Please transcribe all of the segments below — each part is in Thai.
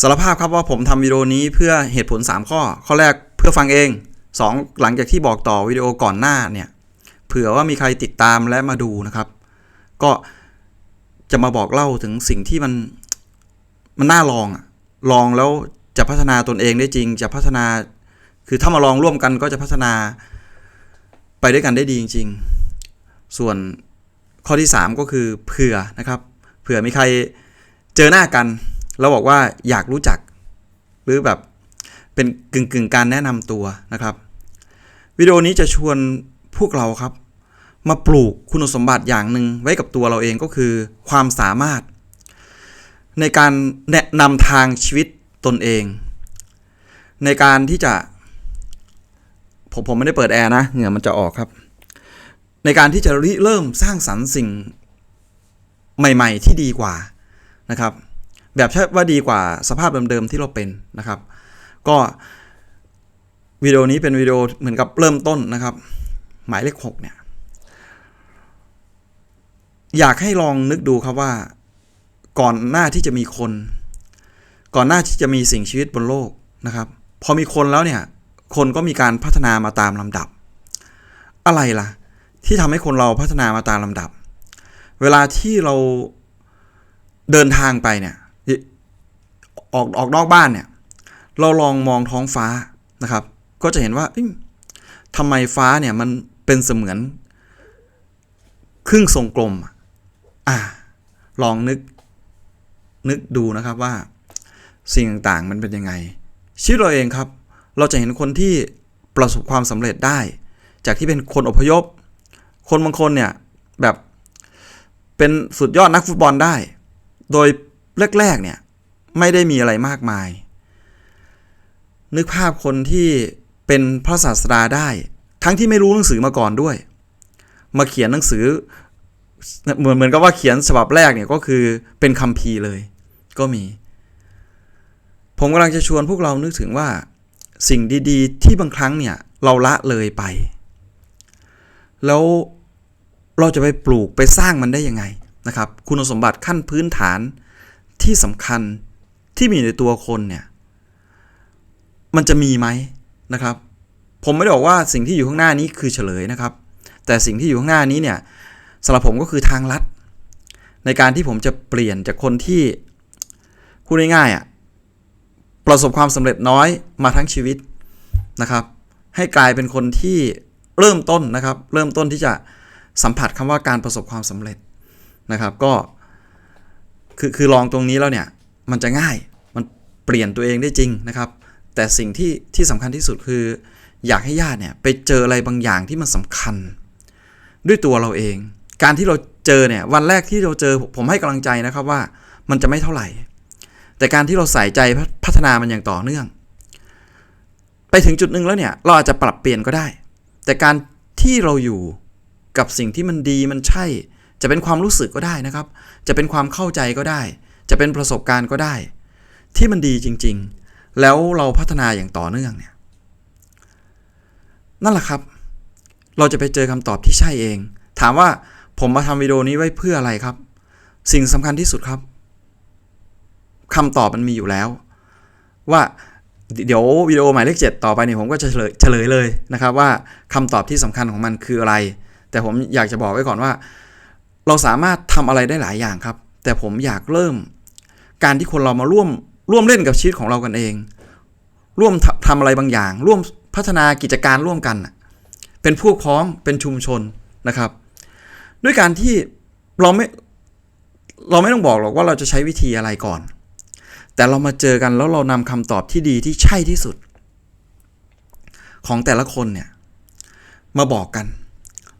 สารภาพครับว่าผมทำวิดีโอนี้เพื่อเหตุผล 3 ข้อ ข้อแรกเพื่อฟังเอง 2 หลังจากที่บอกต่อวิดีโอก่อนหน้าเนี่ยเผื่อว่ามีใครติดตามและมาดูนะครับ ก็จะมาบอกเล่าถึงสิ่งที่มันมันน่าลองอะลองแล้วจะพัฒนาตนเองได้จริง จะพัฒนา คือถ้ามาลองร่วมกันก็จะพัฒนาไปด้วยกันได้ดีจริง ๆ ส่วนข้อที่ 3 ก็คือเผื่อนะครับ เผื่อมีใครเจอหน้ากัน แล้วบอกว่าอยากรู้จัก หรือแบบเป็นกึ่งกึ่งๆการแนะนำตัวนะครับ วิดีโอนี้จะชวนพวกเราครับ มาปลูกคุณสมบัติอย่างหนึ่งไว้กับตัวเราเองก็คือ ความสามารถ ในการแนะนำทางชีวิตตนเอง ในการที่จะ ผมผมไม่ได้เปิดแอร์นะเหงื่อมันจะออกครับ ในการที่จะริเริ่มสร้างสรรค์สิ่งใหม่ ๆ ที่ดีกว่านะครับ แบบใช่ว่าดีกว่าสภาพเดิมๆที่เราเป็นนะครับ ก็วิดีโอนี้เป็นวิดีโอเหมือนกับเริ่มต้นนะครับ หมายเลขหกเนี่ยอยากให้ลองนึกดูครับว่า ก่อนหน้าที่จะมีคน ก่อนหน้าที่จะมีสิ่งชีวิตบนโลกนะครับ พอมีคนแล้วเนี่ย คนก็มีการพัฒนามาตามลำดับ อะไรล่ะ ที่ทำให้คนเราพัฒนามาตามลำดับ เวลาที่เราเดินทางไปเนี่ย ออกออกนอกบ้านเนี่ย เราลองมองท้องฟ้านะครับ ก็จะเห็นว่าเอ้ยทำไมฟ้าเนี่ยมันเป็นเสมือน ครึ่งทรงกลมอ่าลองนึกนึกดูนะครับว่า สิ่งต่างๆมันเป็นยังไง ชีวิตเราเองครับ เราจะเห็นคนที่ประสบความสำเร็จได้ จากที่เป็นคนอพยพ คนบางคนเนี่ยแบบเป็นสุดยอดนักฟุตบอลได้ โดยแรกๆเนี่ย ไม่ได้มีอะไรมากมาย นึกภาพคนที่เป็นพระศาสดาได้ ทั้งที่ไม่รู้หนังสือมาก่อนด้วย มาเขียนหนังสือเหมือนเหมือนกับว่าเขียนฉบับแรกเนี่ยก็คือเป็นคัมภีร์เลย ก็มี ผมกำลังจะชวนพวกเรานึกถึงว่า สิ่งดีๆ ที่บางครั้งเนี่ยเราละเลยไป แล้วเราจะไปปลูกไปสร้างมันได้ยังไงนะครับ คุณสมบัติขั้นพื้นฐานที่สำคัญ ที่มีในตัวคนเนี่ย มันจะมีไหมนะครับ ผมไม่ได้บอกว่าสิ่งที่อยู่ข้างหน้านี้คือเฉลยนะครับ แต่สิ่งที่อยู่ข้างหน้านี้เนี่ยสำหรับผมก็คือทางลัด ในการที่ผมจะเปลี่ยนจากคนที่พูดง่ายๆอะประสบความสำเร็จน้อยมาทั้งชีวิตนะครับ ให้กลายเป็นคนที่เริ่มต้นนะครับ เริ่มต้นที่จะสัมผัสคำว่าการประสบความสำเร็จนะครับ ก็คือคือลองตรงนี้แล้วเนี่ย มันจะง่าย มันเปลี่ยนตัวเองได้จริงนะครับ แต่สิ่งที่ที่สำคัญที่สุดคือ อยากให้ญาติเนี่ยไปเจออะไรบางอย่างที่มันสำคัญ ด้วยตัวเราเอง การที่เราเจอเนี่ยวันแรกที่เราเจอผมให้กำลังใจนะครับว่ามันจะไม่เท่าไหร่ แต่การที่เราใส่ใจพัฒนามันอย่างต่อเนื่อง ไปถึงจุดหนึ่งแล้วเนี่ยเราอาจจะปรับเปลี่ยนก็ได้ แต่การที่เราอยู่กับสิ่งที่มันดีมันใช่ จะเป็นความรู้สึกก็ได้นะครับ จะเป็นความเข้าใจก็ได้ จะเป็นประสบการณ์ก็ได้ ที่มันดีจริง ๆ แล้วเราพัฒนาอย่างต่อเนื่องเนี่ยนั่นแหละครับ เราจะไปเจอคำตอบที่ใช่เอง ถามว่าผมมาทำวิดีโอนี้ไว้เพื่ออะไรครับ สิ่งสำคัญที่สุดครับคำตอบมันมีอยู่แล้ว ว่าเดี๋ยววิดีโอหมายเลขเจ็ดต่อไปเนี่ยผมก็จะเฉลยเฉลยเลยนะครับ ว่าคำตอบที่สำคัญของมันคืออะไร แต่ผมอยากจะบอกไว้ก่อนว่า เราสามารถทำอะไรได้หลายอย่างครับ แต่ผมอยากเริ่ม การที่คนเรามาร่วมร่วมเล่นกับชีวิตของเรากันเอง ร่วมทำทำอะไรบางอย่าง ร่วมพัฒนากิจการร่วมกัน เป็นพวกพ้องเป็นชุมชนนะครับ ด้วยการที่เราไม่เราไม่ต้องบอกหรอกว่าเราจะใช้วิธีอะไรก่อน แต่เรามาเจอกันแล้วเรานำคำตอบที่ดีที่ใช่ที่สุด ของแต่ละคนเนี่ยมาบอกกัน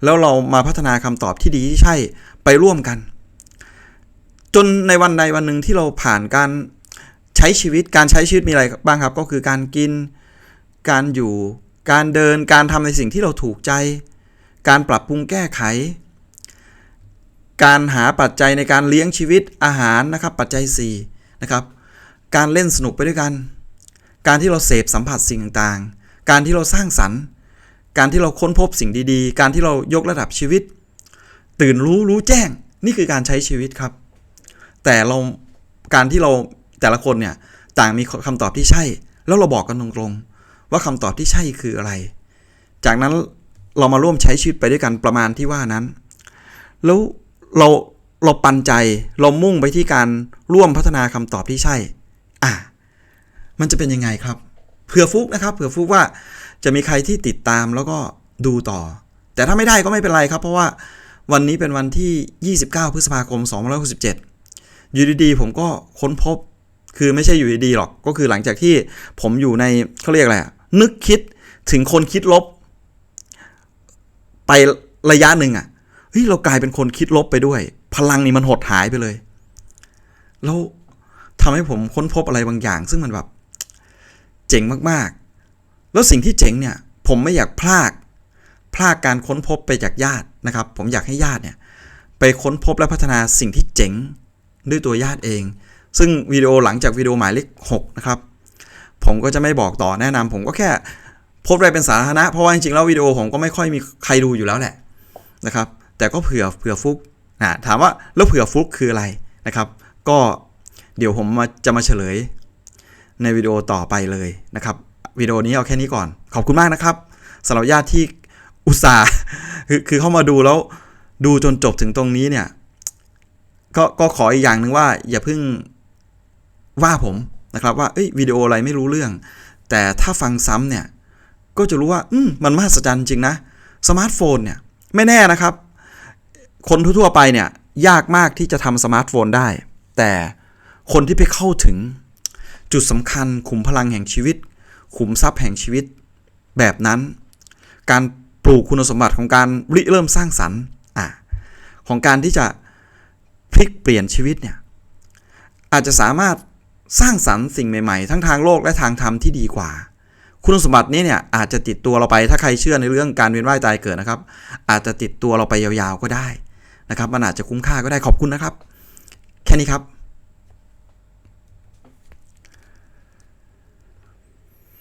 แล้วเรามาพัฒนาคำตอบที่ดีที่ใช่ไปร่วมกัน จนในวันใดวันหนึ่งที่เราผ่านการใช้ชีวิตการใช้ชีวิตมีอะไรบ้างครับ ก็คือการกิน การอยู่ การเดินการทำในสิ่งที่เราถูกใจ การปรับปรุงแก้ไข การหาปัจจัยในการเลี้ยงชีวิตอาหารนะครับ ปัจจัย4นะครับ การเล่นสนุกไปด้วยกัน การที่เราเสพสัมผัสสิ่งต่างๆ การที่เราสร้างสรรค์ การที่เราค้นพบสิ่งดีๆ การที่เรายกระดับชีวิต ตื่นรู้รู้แจ้งนี่คือการใช้ชีวิตครับ แต่เราการที่เราแต่ละคนเนี่ยต่างมีคำตอบที่ใช่ แล้วเราบอกกันตรงๆว่าคำตอบที่ใช่คืออะไร จากนั้นเรามาร่วมใช้ชีวิตไปด้วยกันประมาณที่ว่านั้น แล้วเราเราปันใจเรามุ่งไปที่การร่วมพัฒนาคำตอบที่ใช่ อะมันจะเป็นยังไงครับเผื่อฟุกนะครับเผื่อฟุกว่าจะมีใครที่ติดตามแล้วก็ดูต่อ แต่ถ้าไม่ได้ก็ไม่เป็นไรครับ เพราะว่าวันนี้เป็นวันที่ 29 พฤษภาคม 2567 อยู่ดีๆผมก็ค้นพบคือไม่ใช่อยู่ดีๆหรอกก็คือหลังจากที่ผมอยู่ในเขาเรียกอะไรนึกคิดถึงคนคิดลบ ไประยะหนึ่งอะเฮ้ยเรากลายเป็นคนคิดลบไปด้วย พลังนี่มันหดหายไปเลย แล้วทำให้ผมค้นพบอะไรบางอย่าง ซึ่งมันแบบเจ๋งมากๆ แล้วสิ่งที่เจ๋งเนี่ย ผมไม่อยากพลากพลากการค้นพบไปจากญาตินะครับ ผมอยากให้ญาติเนี่ย ไปค้นพบและพัฒนาสิ่งที่เจ๋ง ด้วยตัวญาติเอง ซึ่งวิดีโอหลังจากวิดีโอหมายเลข6นะครับ ผมก็จะไม่บอกต่อแนะนำผมก็แค่โพสต์ไปเป็นสาธารณะ เพราะว่าจริงๆแล้ววิดีโอผมก็ไม่ค่อยมีใครดูอยู่แล้วแหละนะครับ แต่ก็เผื่อเผื่อฟุกนะถามว่าแล้วเผื่อฟุกคืออะไรนะครับ ก็เดี๋ยวผมมาจะมาเฉลยในวิดีโอต่อไปเลยนะครับวิดีโอนี้เอาแค่นี้ก่อน ขอบคุณมากนะครับสำหรับญาติที่อุตส่าห์คือคือเข้ามาดูแล้วดูจนจบถึงตรงนี้เนี่ย ก็ก็ขออีกอย่างหนึ่งว่า อย่าเพิ่งว่าผมนะครับว่าเอ้ยวิดีโออะไรไม่รู้เรื่อง แต่ถ้าฟังซ้ำเนี่ย ก็จะรู้ว่า อืมมันมหัศจรรย์จริงนะ สมาร์ทโฟนเนี่ย ไม่แน่นะครับ คนทั่ว ๆ ไปเนี่ย ยากมากที่จะทำสมาร์ทโฟนได้ แต่คนที่ไปเข้าถึง จุดสำคัญขุมพลังแห่งชีวิต ขุมทรัพย์แห่งชีวิต แบบนั้น การปลูกคุณสมบัติของการริเริ่มสร้างสรรค์อะของการที่จะ พลิกเปลี่ยนชีวิตเนี่ยอาจจะสามารถสร้างสรรค์สิ่งใหม่ๆ ทั้งทางโลกและทางธรรมที่ดีกว่า คุณสมบัตินี้เนี่ยอาจจะติดตัวเราไปถ้าใครเชื่อในเรื่องการเวียนว่ายตายเกิดนะครับ อาจจะติดตัวเราไปยาวๆก็ได้นะครับ มันอาจจะคุ้มค่าก็ได้ขอบคุณนะครับ แค่นี้ครับ